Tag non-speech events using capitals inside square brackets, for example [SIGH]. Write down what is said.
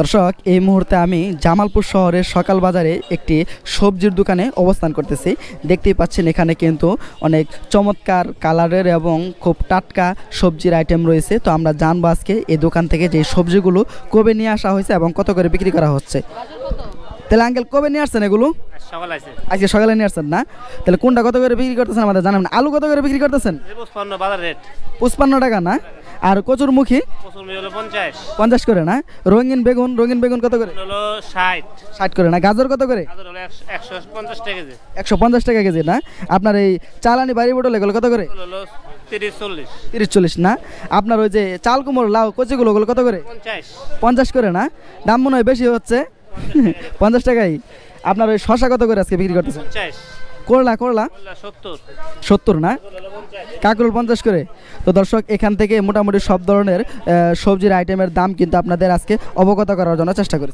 দর্শক, এই মুহূর্তে আমি জামালপুর শহরের সকাল বাজারে একটি সবজির দোকানে অবস্থান করতেছি। দেখতেই পাচ্ছেন এখানে কিন্তু অনেক চমৎকার কালারের এবং খুব টাটকা সবজির আইটেম রয়েছে। তো আমরা জানব আজকে এই দোকান থেকে যে সবজিগুলো কবে নিয়ে আসা হয়েছে এবং কত করে বিক্রি করা হচ্ছে। তাহলে আঙ্কেল কবে নিয়ে আসছেন এগুলো? আজকে সকালে নিয়ে আসছেন না? তাহলে কোনটা কত করে বিক্রি করতেছেন আমাদের জানাবেন আলু কত করে বিক্রি করতেছেন? পঁচপান্ন টাকা না? আর কচুর মুখী পঞ্চাশ। করে না? রঙিন বেগুন রঙিন বেগুন কত করে? ষাট। করে না? গাজর কত করে? একশো- পঞ্চাশ টাকা কেজি। না? আপনার এই চালানি বাড়ি পটল এগুলো কত করে? তিরিশ চল্লিশ। না? আপনার ওই যে চাল কুমড়ো লাউ কচিগুলো ওগুলো কত করে? পঞ্চাশ করে না? দাম মনে হয় বেশি হচ্ছে। [LAUGHS] পঞ্চাশ টাকাই। আপনার ওই শশা কত করে আজকে বিক্রি করতেছেন? করলা করলা? সত্তর। না? কাকরুল পঞ্চাশ করে। তো দর্শক এখান থেকে মোটামুটি সব ধরনের সবজির আইটেমের দাম কিন্তু আপনাদের আজকে অবগত করার জন্য চেষ্টা করি।